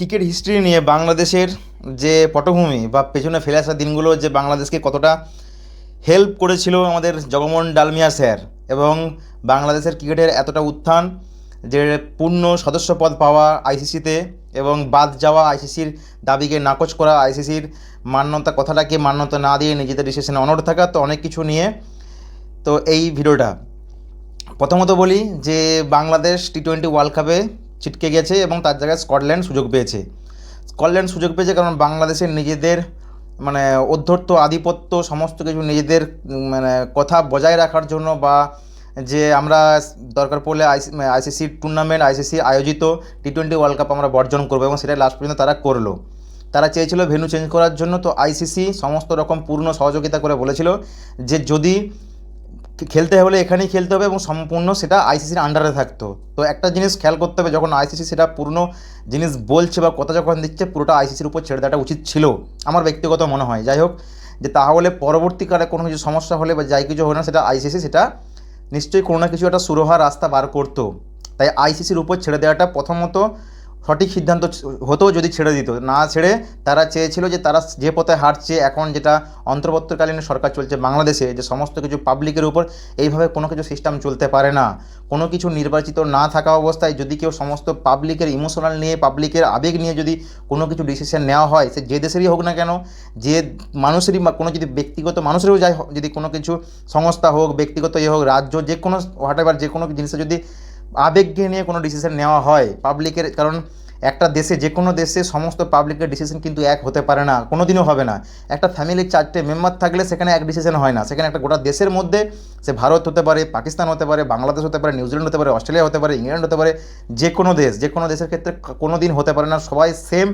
Cricket history নিয়ে বাংলাদেশের যে পটভূমি বা পেছনে ফেলে আসা দিনগুলো যে বাংলাদেশকে কতটা হেল্প করেছিল আমাদের জগমোহন ডালমিয়া স্যার এবং বাংলাদেশের ক্রিকেটের এতটা উত্থান যে পূর্ণ সদস্যপদ পাওয়া আইসিসিতে এবং বাদ যাওয়া আইসিসির দাবিকে নাকচ করা আইসিসির মান্যতা কথাটাকে মান্যতা না দিয়ে নিজেদের ডিসিশনে অনড় থাকা তো অনেক কিছু নিয়ে তো এই ভিডিওটা। প্রথমত বলি যে বাংলাদেশ টি টোয়েন্টি ওয়ার্ল্ড কাপে ছিটকে গেছে এবং তার জায়গায় স্কটল্যান্ড সুযোগ পেয়েছে। স্কটল্যান্ড সুযোগ পেয়েছে কারণ বাংলাদেশের নিজেদের মানে অধ্যত্ত আধিপত্য, সমস্ত কিছু নিজেদের মানে কথা বজায় রাখার জন্য বা যে আমরা দরকার পড়লে আইসি আইসিসি টুর্নামেন্ট আইসিসি আয়োজিত টি টোয়েন্টি ওয়ার্ল্ড কাপ আমরা বর্জন করব এবং সেটা লাস্ট পর্যন্ত তারা করল। তারা চেয়েছিল ভেন্যু চেঞ্জ করার জন্য, তো আইসিসি সমস্ত রকম পূর্ণ সহযোগিতা করে বলেছিল যে যদি খেলতে হলে এখানেই খেলতে হবে এবং সম্পূর্ণ সেটা আইসিসির আন্ডারে থাকতো। তো একটা জিনিস খেয়াল করতে হবে, যখন আইসিসি সেটা পূর্ণ জিনিস বলছে বা কথা যখন দিচ্ছে, পুরোটা আইসিসির উপর ছেড়ে দেওয়াটা উচিত ছিল। আমার ব্যক্তিগত মনে হয়। যাই হোক, যে তাহলে পরবর্তীকালে কোনো কিছু সমস্যা হলে বা যাই কিছু হলে না, সেটা আইসিসি সেটা নিশ্চয়ই কোনো না কিছু একটা সুরহার রাস্তা বার করতো। তাই আইসিসির উপর ছেড়ে দেওয়াটা প্রথমত সঠিক সিদ্ধান্ত হতো যদি ছেড়ে দিত, না ছেড়ে তারা চেয়েছিল যে তারা যে পথে হাঁটছে, এখন যেটা অন্তর্বর্তীকালীন সরকার চলছে বাংলাদেশে, যে সমস্ত কিছু পাবলিকের উপর এইভাবে কোনো কিছু সিস্টেম চলতে পারে না। কোনো কিছু নির্বাচিত না থাকা অবস্থায় যদি কেউ সমস্ত পাবলিকের ইমোশনাল নিয়ে পাবলিকের আবেগ নিয়ে যদি কোনো কিছু ডিসিশন নেওয়া হয়, সে যে দেশেরই হোক না কেন, যে মানুষেরই বা কোনো যদি ব্যক্তিগত মানুষেরও যাই যদি কোনো কিছু সংস্থা হোক, ব্যক্তিগত ইয়ে হোক, রাজ্য যে কোনো হোয়াট এভার যে কোনো জিনিসে যদি আবেগকে নিয়ে কোনো ডিসিশন নেওয়া হয় পাবলিকের কারণ একটা দেশে যে কোনো দেশে সমস্ত পাবলিকের ডিসিশন কিন্তু এক হতে পারে না কোনো দিনও হবে না। একটা ফ্যামিলির চারটে মেম্বার থাকলে সেখানে এক ডিসিশন হয় না। সেখানে একটা গোটা দেশের মধ্যে, সে ভারত হতে পারে, পাকিস্তান হতে পারে, বাংলাদেশ হতে পারে, নিউজিল্যান্ড হতে পারে, অস্ট্রেলিয়া হতে পারে, ইংল্যান্ড হতে পারে যে কোনো দেশ যে কোনো দেশের ক্ষেত্রে কোনো দিন হতে পারে না, সবাই সেম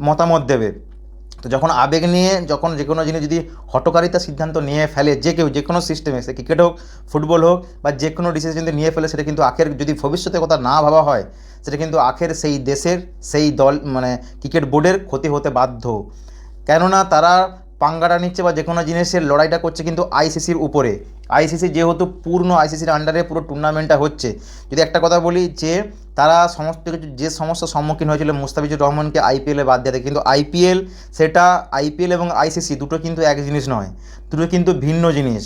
মতামত দেবে। তো যখন আবেগ নিয়ে, যখন যে কোনো জিনিস যদি হটকারিতা সিদ্ধান্ত নিয়ে ফেলে, যে কেউ, যে কোনো সিস্টেমে সে ক্রিকেট হোক ফুটবল হোক, বা যে কোনো ডিসিশন যদি নিয়ে ফেলে, সেটা কিন্তু আখের যদি ভবিষ্যতের কথা না ভাবা হয়, সেটা কিন্তু আখের সেই দেশের, সেই দল মানে ক্রিকেট বোর্ডের ক্ষতি হতে বাধ্য। কেননা তারা পাঙ্গাটা নিচ্ছে বা যে কোনো জিনিসের লড়াইটা করছে কিন্তু আইসিসির উপরে। আইসিসি যেহেতু পূর্ণ আইসিসির আন্ডারে পুরো টুর্নামেন্টটা হচ্ছে, যদি একটা কথা বলি যে তারা সমস্ত কিছু, যে সমস্যার সম্মুখীন হয়েছিল মুস্তাফিজুর রহমানকে আইপিএলে বাদ দিয়ে কিন্তু আইপিএল সেটা আইপিএল এবং আইসিসি দুটো কিন্তু এক জিনিস নয়, দুটো কিন্তু ভিন্ন জিনিস।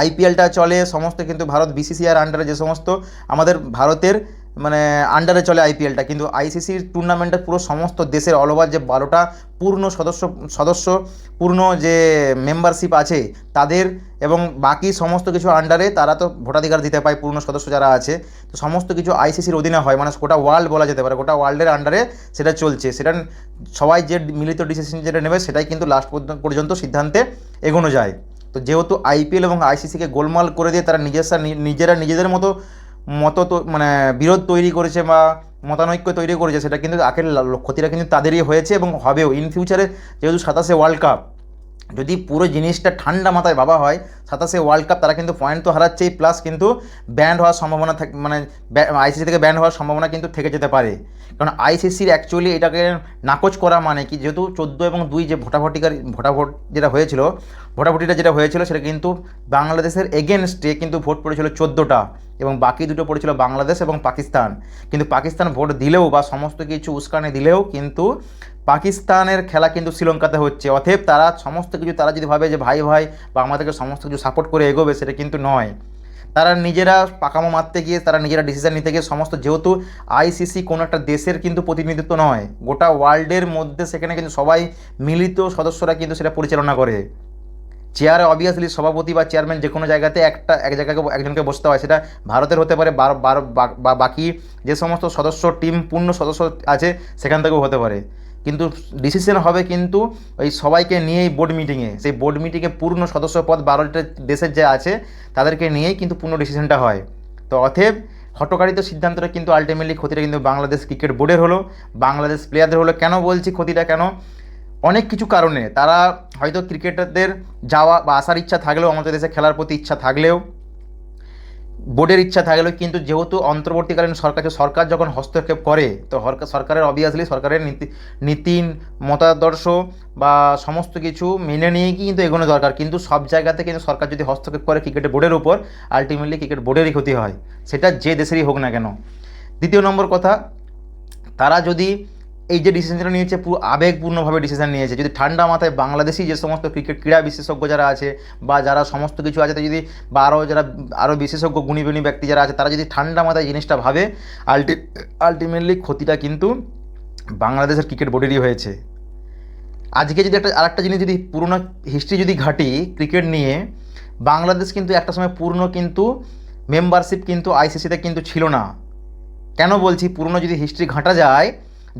আইপিএলটা চলে সমস্ত কিন্তু ভারত বিসিসিআর আন্ডারে যে সমস্ত আমাদের ভারতের মানে আন্ডারে চলে আইপিএলটা কিন্তু আইসিসির টুর্নামেন্টের পুরো সমস্ত দেশের অল ওভার যে বারোটা পূর্ণ সদস্য সদস্য, পূর্ণ যে মেম্বারশিপ আছে তাদের এবং বাকি সমস্ত কিছু আন্ডারে তারা তো ভোটাধিকার দিতে পায় পূর্ণ সদস্য যারা আছে, তো সমস্ত কিছু আইসিসির অধীনে হয়। মানে গোটা ওয়ার্ল্ড বলা যেতে পারে, গোটা ওয়ার্ল্ডের আন্ডারে সেটা চলছে। সেটা সবাই যে মিলিত ডিসিশন যেটা নেবে সেটাই কিন্তু লাস্ট পর্যন্ত সিদ্ধান্তে এগোনো যায়। তো যেহেতু আইপিএল এবং আইসিসিকে গোলমাল করে দিয়ে তারা নিজেরা নিজেরা নিজেদের মতো মতো মানে বিরোধ তৈরি করেছে বা মতানৈক্য তৈরি করেছে, সেটা কিন্তু আখের ক্ষতিটা কিন্তু তাদেরই হয়েছে এবং হবেও। ইন ফিউচারে যেহেতু সাতাশে ওয়ার্ল্ড কাপ যদি পুরো জিনিসটা ঠান্ডা মাথায় ভাবা হয়, সাতাশে ওয়ার্ল্ড কাপ তারা কিন্তু পয়েন্ট তো হারাচ্ছেই প্লাস কিন্তু ব্যান্ড হওয়ার সম্ভাবনা থাকে মানে আইসিসি থেকে ব্যান্ড হওয়ার সম্ভাবনা কিন্তু থেকে যেতে পারে। কারণ আইসিসির অ্যাকচুয়ালি এটাকে নাকচ করা মানে কি, যেহেতু চোদ্দ এবং দুই যে ভোটাভটিকার, ভোটাভোট যেটা হয়েছিল, ভোটাভুটিটা যেটা হয়েছিল সেটা কিন্তু বাংলাদেশের এগেনস্টে কিন্তু ভোট পড়েছিল চোদ্দোটা এবং বাকি দুটো পড়েছিল বাংলাদেশ এবং পাকিস্তান। কিন্তু পাকিস্তান ভোট দিলেও বা সমস্ত কিছু উস্কানি দিলেও কিন্তু পাকিস্তানের খেলা কিন্তু শ্রীলঙ্কাতে হচ্ছে। অতএব তারা সমস্ত কিছু, তারা যদি ভাবে যে ভাই ভাই বা আমাদেরকে সমস্ত কিছু সাপোর্ট করে এগোবে, সেটা কিন্তু নয়। তারা নিজেরা পাকামো মারতে গিয়ে, তারা নিজেরা ডিসিশন নিতে গিয়ে সমস্ত যেহেতু আইসিসি কোনো একটা দেশের কিন্তু প্রতিনিধিত্ব নয়, গোটা ওয়ার্ল্ডের মধ্যে সেখানে কিন্তু সবাই মিলিত সদস্যরা কিন্তু সেটা পরিচালনা করে। চেয়ারে অবভিয়াসলি সভাপতি বা চেয়ারম্যান যে কোনো জায়গাতে একটা, এক জায়গাকে, একজনকে বসতে হয়, সেটা ভারতের হতে পারে বা বাকি যে সমস্ত সদস্য টিম পূর্ণ সদস্য আছে, সেখান থেকেও হতে পারে। কিন্তু ডিসিশন হবে কিন্তু ওই সবাইকে নিয়েই বোর্ড মিটিংয়ে সেই বোর্ড মিটিংয়ে পূর্ণ সদস্য পদ বারোটা দেশের যে আছে, তাদেরকে নিয়েই কিন্তু পূর্ণ ডিসিশনটা হয়। তো অতএব হটকারিত সিদ্ধান্তটা কিন্তু আলটিমেটলি ক্ষতিটা কিন্তু বাংলাদেশ ক্রিকেট বোর্ডের হলো। বাংলাদেশ প্লেয়ারদের হলো, কেন বলছি ক্ষতিটা কেন? অনেক কিছু কারণে। তারা হয়তো ক্রিকেটারদের যাওয়া বা আসার ইচ্ছা থাকলেও, আমাদের দেশে খেলার প্রতি ইচ্ছা থাকলেও বোর্ডের ইচ্ছা থাকলেও কিন্তু যেহেতু অন্তর্বর্তীকালীন সরকার সরকার যখন হস্তক্ষেপ করে, তো সরকারের অবভিয়াসলি সরকারের নীতি নীতি, মতাদর্শ বা সমস্ত কিছু মেনে নিয়ে কিন্তু এগোনো দরকার। কিন্তু সব জায়গাতে কিন্তু সরকার যদি হস্তক্ষেপ করে ক্রিকেট বোর্ডের উপর আলটিমেটলি ক্রিকেট বোর্ডেরই ক্ষতি হয়। সেটা যে দেশেরই হোক না কেন। দ্বিতীয় নম্বর কথা, তারা যদি এই যে ডিসিশনটা নিয়েছে, পুরো আবেগপূর্ণভাবে ডিসিশন নিয়েছে। যদি ঠান্ডা মাথায় বাংলাদেশি যে সমস্ত ক্রিকেট ক্রীড়া বিশেষজ্ঞ যারা আছে, বা যারা সমস্ত কিছু আছে যদি বা আরও যারা আরও বিশেষজ্ঞ গুণী গুণী ব্যক্তি যারা আছে, তারা যদি ঠান্ডা মাথায় জিনিসটা ভাবে আলটি আলটিমেটলি ক্ষতিটা কিন্তু বাংলাদেশের ক্রিকেট বোর্ডেরই হয়েছে। আজকে যদি একটা, আরেকটা জিনিস যদি পুরোনো হিস্ট্রি যদি ঘাটি ক্রিকেট নিয়ে, বাংলাদেশ কিন্তু একটা সময় পূর্ণ কিন্তু মেম্বারশিপ কিন্তু আইসিসিতে কিন্তু ছিল না। কেন বলছি পুরনো যদি হিস্ট্রি ঘাঁটা যায়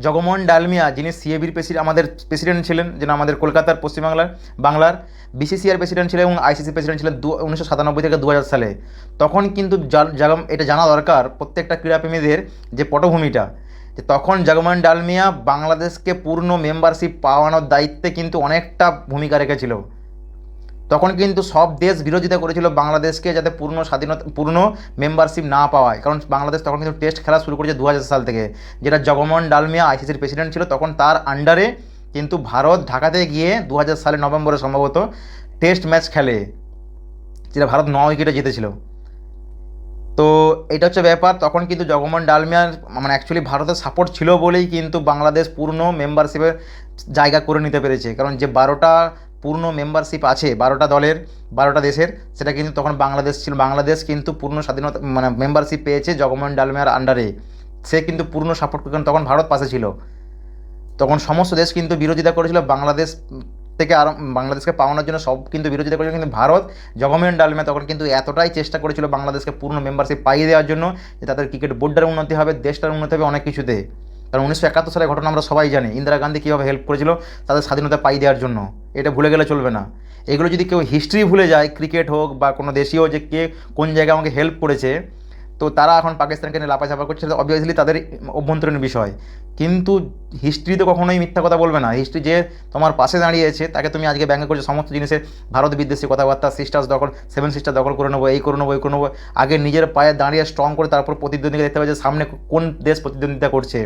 জগমোহন ডালমিয়া, যিনি সিএবির প্রেসিডেন্ট আমাদের প্রেসিডেন্ট ছিলেন, যিনি আমাদের কলকাতার পশ্চিমবাংলার, বাংলার বিসিসিআর প্রেসিডেন্ট ছিলেন এবং আইসিসি প্রেসিডেন্ট ছিলেন দু উনিশশো সাতানব্বই থেকে দু হাজার সালে। তখন কিন্তু জাগম এটা জানা দরকার, প্রত্যেকটা ক্রীড়াপ্রেমীদের যে পটভূমিটা, যে তখন জগমোহন ডালমিয়া বাংলাদেশকে পূর্ণ মেম্বারশিপ পাওয়ানোর দায়িত্বে কিন্তু অনেকটা ভূমিকা রেখেছিল। তখন কিন্তু সব দেশ বিরোধিতা করেছিল বাংলাদেশকে যাতে পূর্ণ স্বাধীনতা, পূর্ণ মেম্বারশিপ না পাওয়ায়। কারণ বাংলাদেশ তখন কিন্তু টেস্ট খেলা শুরু করেছে দু হাজার সাল থেকে। যেটা জগমোহন ডালমিয়া আইসিসির প্রেসিডেন্ট ছিল, তখন তার আন্ডারে কিন্তু ভারত ঢাকাতে গিয়ে দু হাজার সালে নভেম্বরে সম্ভবত টেস্ট ম্যাচ খেলে। যেটা ভারত ন উইকেটে জিতেছিল। তো এটা হচ্ছে ব্যাপার, তখন কিন্তু জগমোহন ডালমিয়ার মানে অ্যাকচুয়ালি ভারতের সাপোর্ট ছিল বলেই কিন্তু বাংলাদেশ পূর্ণ মেম্বারশিপের জায়গা করে নিতে পেরেছে। কারণ যে বারোটা পূর্ণ মেম্বারশিপ আছে বারোটা দলের, বারোটা দেশের, সেটা কিন্তু তখন বাংলাদেশ ছিল। বাংলাদেশ কিন্তু পূর্ণ স্বাধীনতা মানে মেম্বারশিপ পেয়েছে জগমোহন ডালমিয়ার আন্ডারে সে কিন্তু পূর্ণ সাপোর্ট কারণ তখন ভারত পাশে ছিল। তখন সমস্ত দেশ কিন্তু বিরোধিতা করেছিল। বাংলাদেশ থেকে আর, বাংলাদেশকে পাওয়ানোর জন্য সব কিন্তু বিরোধিতা করেছিল। কিন্তু ভারত জগমোহন ডালমিয়া তখন কিন্তু এতটাই চেষ্টা করেছিল বাংলাদেশকে পূর্ণ মেম্বারশিপ পাইয়ে দেওয়ার জন্য যে তাদের ক্রিকেট বোর্ডের উন্নতি হবে, দেশটার উন্নতি হবে অনেক কিছুতে। কারণ উনিশশো একাত্তর সালের ঘটনা আমরা সবাই জানি। ইন্দিরা গান্ধী কীভাবে হেল্প করেছিল? তাদের স্বাধীনতা পাই দেওয়ার জন্য। এটা ভুলে গেলে চলবে না। এগুলো যদি কেউ হিস্ট্রি ভুলে যায় ক্রিকেট হোক বা কোনো দেশীয় যে কে কোন জায়গায় আমাকে হেল্প করেছে, তো তারা এখন পাকিস্তানকে নিয়ে লাফাঝাপা করছে অবভিয়াসলি তাদের অভ্যন্তরীণ বিষয়। কিন্তু হিস্ট্রি তো কখনোই মিথ্যা কথা বলবে না। হিস্ট্রি যে তোমার পাশে দাঁড়িয়েছে, তাকে তুমি আজকে ব্যঙ্গ করছ, সমস্ত জিনিসের ভারত বিদ্বেষী কথাবার্তা সিস্টার্স দখল সেভেন সিস্টার দখল করে নেব, এই করে নেব এই করে নেব। আগে নিজের পায়ে দাঁড়িয়ে স্ট্রং করে তারপর প্রতিদ্বন্দ্বীকে দেখতে হবে যে সামনে কোন দেশ প্রতিদ্বন্দ্বিতা করছে।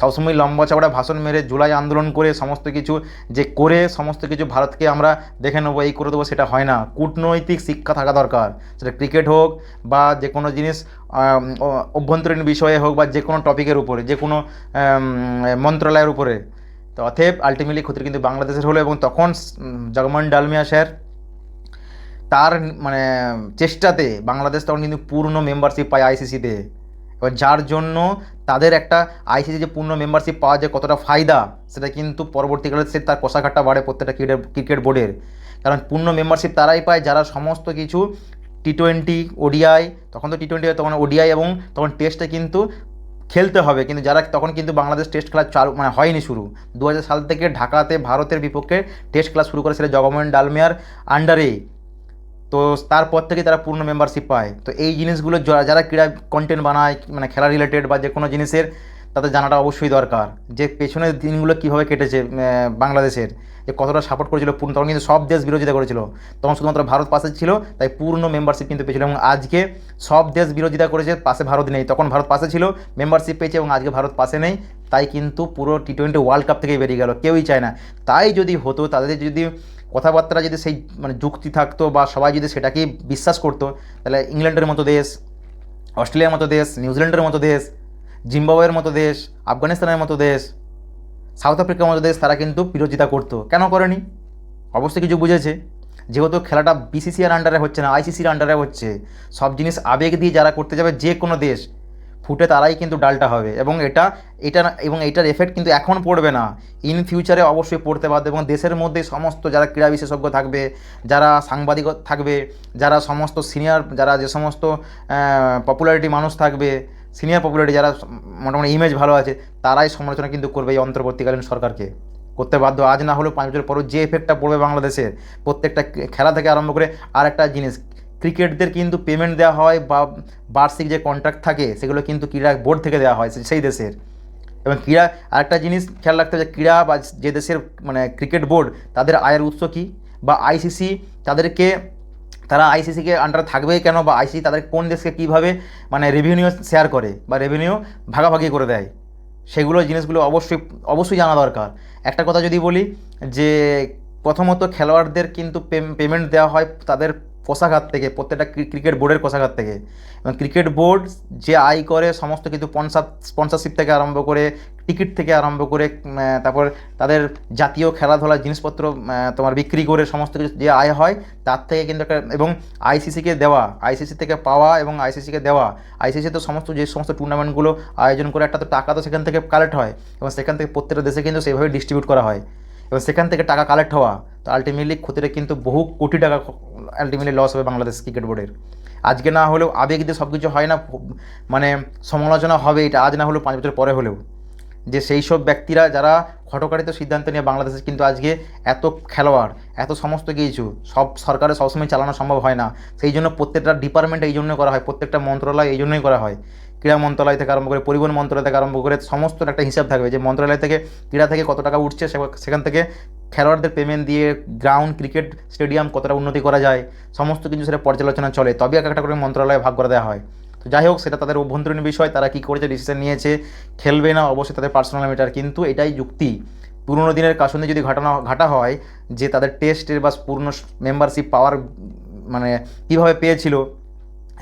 সবসময় লম্বা চওড়া ভাষণ মেরে জুলাই আন্দোলন করে সমস্ত কিছু যে করে সমস্ত কিছু ভারতকে আমরা দেখে নেব এই করে দেবো সেটা হয় না। কূটনৈতিক শিক্ষা থাকা দরকার। সেটা ক্রিকেট হোক বা যে কোনো জিনিস অভ্যন্তরীণ বিষয়ে হোক বা যে কোনো টপিকের উপরে যে কোনো মন্ত্রণালয়ের উপরে। তো অতএব আলটিমেটলি ক্ষতি কিন্তু বাংলাদেশের হলো এবং তখন উম, জগমোহন ডালমিয়া স্যার তার মানে চেষ্টাতে বাংলাদেশ তখন কিন্তু পূর্ণ মেম্বারশিপ পায় আইসিসিতে এবার যার জন্য তাদের একটা আইসিসি যে পূর্ণ মেম্বারশিপ পাওয়া যায় কতটা ফায়দা, সেটা কিন্তু পরবর্তীকালে সে তার কষাঘাটটা বাড়ে প্রত্যেকটা ক্রিকেট ক্রিকেট বোর্ডের। কারণ পূর্ণ মেম্বারশিপ তারাই পায় যারা সমস্ত কিছু টি টোয়েন্টি ওডিআই তখন তো টি টোয়েন্টি হয়, তখন ওডিআই এবং তখন টেস্টে কিন্তু খেলতে হবে। কিন্তু যারা তখন কিন্তু বাংলাদেশ টেস্ট খেলা চালু মানে হয়নি শুরু। দু হাজার সাল থেকে ঢাকাতে ভারতের বিপক্ষে টেস্ট খেলা শুরু করে সেটা জগমোহন ডালমিয়ার আন্ডারেই তো তারপর থেকে তারা পূর্ণ মেম্বারশিপ পায়। তো এই জিনিসগুলো যারা যারা ক্রীড়া কন্টেন্ট বানায় মানে খেলা রিলেটেড বা যে কোনো জিনিসের তাদের জানাটা অবশ্যই দরকার। যে পেছনের দিনগুলো কীভাবে কেটেছে বাংলাদেশের, যে কতটা সাপোর্ট করেছিল পূর্ণ তখন কিন্তু সব দেশ বিরোধিতা করেছিল। তখন শুধুমাত্র ভারত পাশে ছিল, তাই পূর্ণ মেম্বারশিপ কিন্তু পেয়েছিল এবং আজকে সব দেশ বিরোধিতা করেছে, পাশে ভারত নেই। তখন ভারত পাশে ছিল মেম্বারশিপ পেয়েছে এবং আজকে ভারত পাশে নেই, তাই কিন্তু পুরো টি টোয়েন্টি ওয়ার্ল্ড কাপ থেকেই বেরিয়ে গেল, কেউই চায় না। তাই যদি হতো, তাদের যদি কথাবার্তা যদি সেই মানে যুক্তি থাকতো বা সবাই যদি সেটাকেই বিশ্বাস করতো, তাহলে ইংল্যান্ডের মতো দেশ, অস্ট্রেলিয়ার মতো দেশ, নিউজিল্যান্ডের মতো দেশ জিম্বাবুয়ের মতো দেশ, আফগানিস্তানের মতো দেশ, সাউথ আফ্রিকার মতো দেশ তারা কিন্তু বিরোধিতা করতো। কেন করেনি? অবশ্যই কিছু বুঝেছে। যেহেতু খেলাটা বিসিসিআর আন্ডারে হচ্ছে না আইসিসির আন্ডারে হচ্ছে, সব জিনিস আবেগ দিয়ে যারা করতে যাবে যে কোনো দেশ, ফুটে তারাই কিন্তু ডালটা হবে। এবং এটা এটা এবং এটার এফেক্ট কিন্তু এখন পড়বে না। ইন ফিউচারে অবশ্যই পড়তে বাধ্য, এবং দেশের মধ্যে সমস্ত যারা ক্রীড়া বিশেষজ্ঞ থাকবে, যারা সাংবাদিক থাকবে, যারা সমস্ত সিনিয়র যারা যে সমস্ত পপুলারিটি মানুষ থাকবে সিনিয়র পপুলারিটি যারা মোটামুটি ইমেজ ভালো আছে, তারাই সমালোচনা কিন্তু করবে এই অন্তর্বর্তীকালীন সরকারকে। করতে বাধ্য আজ না হলেও পাঁচ বছর পরও যে এফেক্টটা পড়বে বাংলাদেশের প্রত্যেকটা খেলা থেকে আরম্ভ করে আর একটা জিনিস ক্রিকেটদের কিন্তু পেমেন্ট দেওয়া হয় বা বার্ষিক যে কন্ট্রাক্ট থাকে, সেগুলো কিন্তু ক্রীড়া বোর্ড থেকে দেওয়া হয় সেই দেশের। এবং ক্রীড়া, আরেকটা জিনিস খেয়াল রাখতে হবে যে ক্রীড়া বা যে দেশের মানে ক্রিকেট বোর্ড তাদের আয়ের উৎস কী? বা আইসিসি তাদেরকে তারা আইসিসিকে আন্ডার থাকবে কেন বা আইসিসি তাদের কোন দেশকে কীভাবে মানে রেভিনিউ শেয়ার করে বা রেভিনিউ ভাগাভাগি করে দেয়, সেগুলো জিনিসগুলো অবশ্যই অবশ্যই জানা দরকার। একটা কথা যদি বলি যে প্রথমত খেলোয়াড়দের কিন্তু পেমেন্ট দেওয়া হয় তাদের কোষাগার থেকে, প্রত্যেকটা ক্রি- ক্রিকেট বোর্ডের কোষাগার থেকে। এবং ক্রিকেট বোর্ড যে আয় করে, সমস্ত কিছু স্পন্সার স্পন্সরশিপ থেকে আরম্ভ করে, টিকিট থেকে আরম্ভ করে তারপর তাদের জাতীয় খেলাধুলার জিনিসপত্র তোমার বিক্রি করে সমস্ত কিছু যে আয় হয়, তার থেকে কিন্তু একটা, এবং আইসিসিকে দেওয়া আইসিসি থেকে পাওয়া এবং আইসিসিকে দেওয়া। আইসিসি তো সমস্ত, যে সমস্ত টুর্নামেন্টগুলো আয়োজন করে, একটা তো টাকা তো সেখান থেকে কালেক্ট হয়। এবং সেখান থেকে প্রত্যেকটা দেশে কিন্তু সেইভাবে ডিস্ট্রিবিউট করা হয়। এবং সেখান থেকে টাকা কালেক্ট হওয়া, তো আলটিমেটলি ক্ষতিটা কিন্তু বহু কোটি টাকা আলটিমেটলি লস হবে বাংলাদেশ ক্রিকেট বোর্ডের আজকে না হলেও আবেগ দিয়ে সব কিছু হয় না মানে সমালোচনা হবে এটা, আজ না হলেও পাঁচ বছর পরে হলেও। যে সেই সব ব্যক্তিরা যারা খটকারিত সিদ্ধান্ত নিয়ে বাংলাদেশে কিন্তু আজকে এত খেলোয়াড়, এত সমস্ত কিছু, সব সরকারের সবসময় চালানো সম্ভব হয় না। সেই জন্য প্রত্যেকটা ডিপার্টমেন্ট এই জন্য করা হয়, প্রত্যেকটা মন্ত্রণালয় এই জন্যই করা হয়। ক্রীড়া মন্ত্রণালয় থেকে আরম্ভ করে পরিবহন মন্ত্রণালয় থেকে আরম্ভ করে সমস্ত একটা হিসাব থাকবে যে মন্ত্রণালয় থেকে ক্রীড়া থেকে কত টাকা উঠছে সেখান থেকে খেলোয়াড়দের পেমেন্ট দিয়ে গ্রাউন্ড ক্রিকেট স্টেডিয়াম কতটা উন্নতি করা যায়, সমস্ত কিছু সেটা পর্যালোচনা চলে। তবে এক একটা করে মন্ত্রণালয়ে ভাগ করে দেওয়া হয়। তো যাই হোক, সেটা তাদের অভ্যন্তরীণ বিষয়, তারা কী করেছে ডিসিশন নিয়েছে, খেলবে না, অবশ্যই তাদের পার্সোনাল ম্যাটার কিন্তু এটাই যুক্তি। পুরনো দিনের কাসনে যদি ঘটনা, ঘাটা হয় যে তাদের টেস্টের বা পূর্ণ মেম্বারশিপ পাওয়ার মানে কীভাবে পেয়েছিল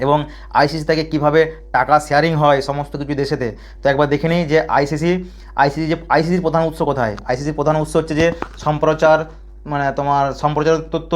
এবং আইসিসি থেকে কীভাবে টাকা শেয়ারিং হয়, সমস্ত কিছু দেশেতে। তো একবার দেখে নিই যে আইসিসি আইসিসি যে আইসিসির প্রধান উৎস কোথায়? আইসিসির প্রধান উৎস হচ্ছে যে সম্প্রচার মানে তোমার সম্প্রচার তথ্য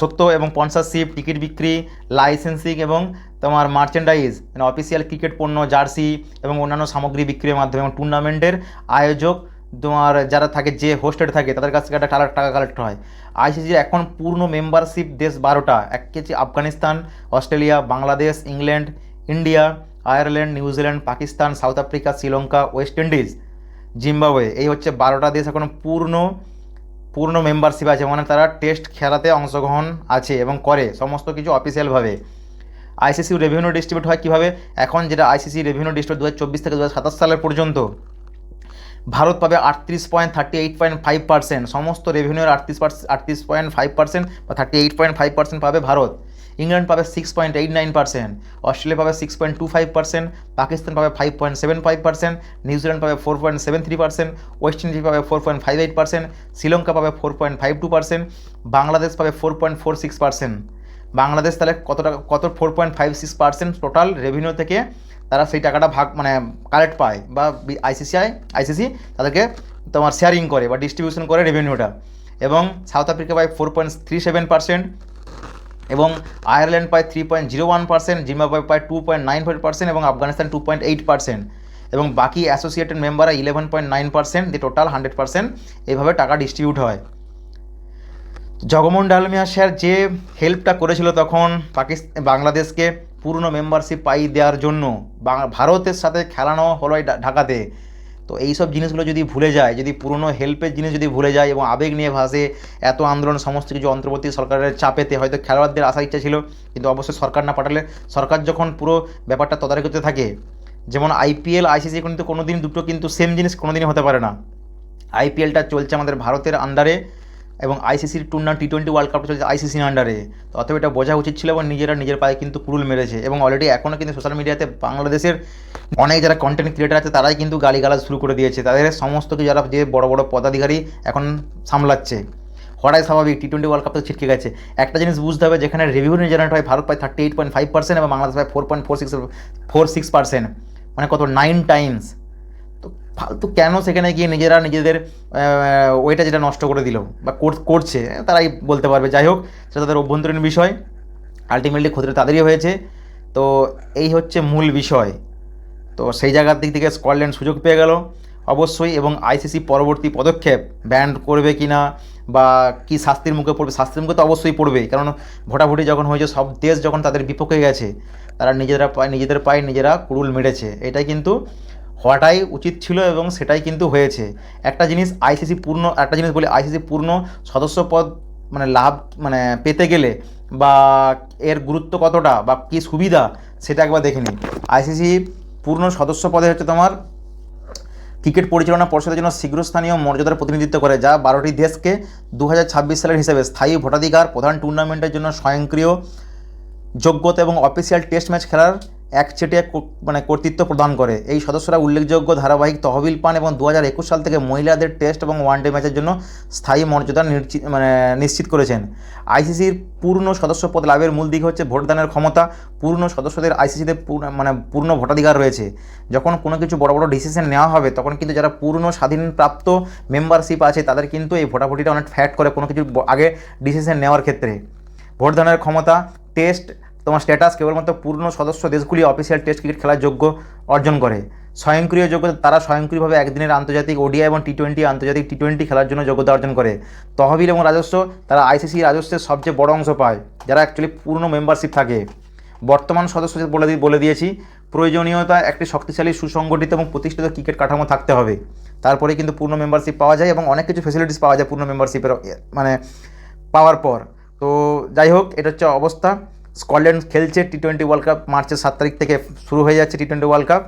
সত্য এবং স্পন্সরশিপ টিকিট বিক্রি লাইসেন্সিং এবং তোমার মার্চেন্ডাইজ মানে অফিসিয়াল ক্রিকেট পণ্য জার্সি এবং অন্যান্য সামগ্রী বিক্রির মাধ্যমে এবং টুর্নামেন্টের আয়োজক তোমার যারা থাকে, যে হোস্টেড থাকে, তাদের কাছ থেকে একটা টাকা টাকা কালেক্ট হয়। আইসিসির এখন পূর্ণ মেম্বারশিপ দেশ বারোটা। এক KG Afghanistan, Australia, Bangladesh, England, India, Ireland New Zealand Pakistan, South Africa, Sri Lanka, West Indies, Zimbabwe. এই হচ্ছে বারোটা দেশ এখন পূর্ণ পূর্ণ মেম্বারশিপ আছে। মানে তারা টেস্ট খেলাতে অংশগ্রহণ আছে এবং করে সমস্ত কিছু অফিসিয়ালভাবে আইসিসি রেভিনিউ ডিস্ট্রিবিউট হয় কীভাবে? এখন যেটা আইসিসি রেভিনিউ ডিস্ট্রিবিউট দু হাজার চব্বিশ থেকে দু সালের পর্যন্ত। ভারত পাবে আটত্রিশ point thirty eight point five percent. সমস্ত রেভিনিউর আটত্রিশ পার্সেন্ট আটত্রিশ পয়েন্ট ফাইভ পার্সেন্ট বা thirty eight point five percent পাবে ভারত। ইংল্যান্ড পাবে six point eight nine percent. Australia পাবে six point two five percent. Pakistan পাবে five point seven five percent. New Zealand পাবে four point seven three percent. West Indies পাবে four point five eight percent. Sri Lanka পাবে four point five two percent. Bangladesh পাবে four point four six percent. Bangladesh তাহলে কত টাকা কত four point five six percent total revenue থেকে তারা সেই টাকাটা ভাগ মানে কালেক্ট পায় বা আইসিসিআই আইসিসি তাদেরকে তোমার শেয়ারিং করে বা ডিস্ট্রিবিউশন করে রেভিনিউটা এবং সাউথ আফ্রিকা পায় four point three seven percent এবং আয়ারল্যান্ড পায় three point zero one percent Zimbabwe পায় two point nine five percent এবং Afghanistan two point eight percent এবং বাকি অ্যাসোসিয়েটেড মেম্বাররা ইলেভেন পয়েন্ট নাইন পার্সেন্ট দিয়ে টোটাল হান্ড্রেড পার্সেন্ট এইভাবে টাকা ডিস্ট্রিবিউট হয়। জগমোহন ডালমিয়া স্যার যে হেল্পটা করেছিল তখন পাকিস্তান বাংলাদেশকে পূর্ণ মেম্বারশিপ পাই দেওয়ার জন্য। ভারতের সাথে খেলানো হলো ঢাকাতে। তো এই সব জিনিসগুলো যদি ভুলে যায়, যদি পুরনো হেল্পের জিনিস যদি ভুলে যায় এবং আবেগ নিয়ে ভাসে, এত আন্দোলন, সমস্ত কিছু অন্তর্বর্তী সরকারের চাপেতে হয়তো খেলোয়াড়দের আসার ইচ্ছা ছিল, কিন্তু অবশ্যই সরকার না পাঠালে সরকার যখন পুরো ব্যাপারটা তদারকি করতে থাকে, যেমন আইপিএল আইসিসি কিন্তু কোনো দিন দুটো কিন্তু সেম জিনিস কোনো দিনই হতে পারে না। আইপিএলটা চলছে আমাদের ভারতের আন্ডারে এবং আইসিসির টুর্নামেন্ট টি টোয়েন্টি ওয়ার্ল্ড কাপটা চলছে আইসিসির আন্ডারে তো অতএব এটা বোঝা উচিত ছিল এবং নিজেরা নিজের পায়ে কিন্তু কুরুল মেরেছে এবং অলরেডি এখনও কিন্তু সোশ্যাল মিডিয়াতে বাংলাদেশের অনেক যারা কন্টেন্ট ক্রিয়েটার আছে, তারাই কিন্তু গালিগালাজ শুরু করে দিয়েছে। তাদের সমস্ত কিছু যারা যে বড় বড় পদাধিকারী এখন সামলাচ্ছে। হওয়াটাই স্বাভাবিক টি টোয়েন্টি ওয়ার্ল্ড কাপ তো ছিটকে গেছে। একটা জিনিস বুঝতে হবে, যেখানে রেভিনিউ জেনারেট হয় ভারত পায় thirty eight point five percent এবং বাংলাদেশ পায় four point four six four six percent মানে কত? নাইন টাইমস ফালতু কেন সেখানে গিয়ে নিজেরা নিজেদের ওইটা যেটা নষ্ট করে দিল বা কর- করছে, তারাই বলতে পারবে। যাই হোক, সেটা তাদের অভ্যন্তরীণ বিষয়। আলটিমেটলি ক্ষতিটা তাদেরই হয়েছে। তো এই হচ্ছে মূল বিষয়। তো সেই জায়গার দিক থেকে স্কটল্যান্ড সুযোগ পেয়ে গেল। অবশ্যই এবং আইসিসি পরবর্তী পদক্ষেপ ব্যান্ড করবে কি না বা কি শাস্তির মুখে পড়বে, শাস্তির মুখে তো অবশ্যই পড়বে কারণ ভোটাভুটি যখন হয়েছে, সব দেশ যখন তাদের বিপক্ষে গেছে, তারা নিজেরা পায়, নিজেদের পায়ে নিজেরা কুড়ুল মেরেছে। এটাই কিন্তু হওয়াটাই উচিত ছিল এবং সেটাই কিন্তু হয়েছে। একটা জিনিস আইসিসি পূর্ণ, একটা জিনিস বলি আইসিসি পূর্ণ সদস্য পদ মানে লাভ মানে পেতে গেলে বা এর গুরুত্ব কতটা বা কী সুবিধা সেটা একবার দেখে নিই। আইসিসি পূর্ণ সদস্য পদে হচ্ছে তোমার ক্রিকেট পরিচালনা পর্ষদের জন্য শীঘ্রস্থানীয় মর্যাদার প্রতিনিধিত্ব করে, যা বারোটি দেশকে দু হাজার ছাব্বিশ সালের হিসেবে স্থায়ী ভোটাধিকার প্রধান টুর্নামেন্টের জন্য স্বয়ংক্রিয়, যোগ্যতা এবং অফিসিয়াল টেস্ট ম্যাচ খেলার একচেটিয়া মানে কর্তৃত্ব প্রদান করে। এই সদস্যরা উল্লেখযোগ্য ধারাবাহিক তহবিল পান এবং দু হাজার একুশ সাল থেকে মহিলাদের টেস্ট এবং ওয়ানডে ম্যাচের জন্য স্থায়ী মর্যাদা মানে নিশ্চিত করেছেন। আইসিসির পূর্ণ সদস্য পদ লাভের মূল দিক হচ্ছে ভোটদানের ক্ষমতা। পূর্ণ সদস্যদের আইসিসিতে মানে পূর্ণ ভোটাধিকার রয়েছে। যখন কোনো কিছু বড় বড় ডিসিশন নেওয়া হবে, তখন কিন্তু যারা পূর্ণ স্বাধীন প্রাপ্ত মেম্বারশিপ আছে, তাদের কিন্তু এই ভোটাভুটিটা অনেক ফ্যাট করে কোনো কিছু আগে ডিসিশন নেওয়ার ক্ষেত্রে। ভোটদানের ক্ষমতা টেস্ট তোমার স্ট্যাটাস কেবলমাত্র পূর্ণ সদস্য দেশগুলি অফিসিয়াল টেস্ট ক্রিকেট খেলার যোগ্য অর্জন করে। স্বয়ংক্রিয় যোগ্যতা তারা স্বয়ংক্রিয়ভাবে একদিনের আন্তর্জাতিক ওডিআই এবং টি টোয়েন্টি আন্তর্জাতিক টি টোয়েন্টি খেলার জন্য যোগ্যতা অর্জন করে। তহবিল এবং রাজস্ব তারা আইসিসি রাজস্বের সবচেয়ে বড় অংশ পায়, যারা অ্যাকচুয়ালি পূর্ণ মেম্বারশিপ থাকে। বর্তমান সদস্যদের বলে বলে দিয়েছি, প্রয়োজনীয়তা একটি শক্তিশালী, সুসংগঠিত এবং প্রতিষ্ঠিত ক্রিকেট কাঠামো থাকতে হবে। তারপরে কিন্তু পূর্ণ মেম্বারশিপ পাওয়া যায় এবং অনেক কিছু ফেসিলিটিস পাওয়া যায় পূর্ণ মেম্বারশিপের মানে পাওয়ার পর। তো যাই হোক, এটা হচ্ছে অবস্থা। স্কটল্যান্ড খেলছে টি টোয়েন্টি ওয়ার্ল্ড কাপ মার্চের সাত তারিখ থেকে শুরু হয়ে যাচ্ছে টি টোয়েন্টি ওয়ার্ল্ড কাপ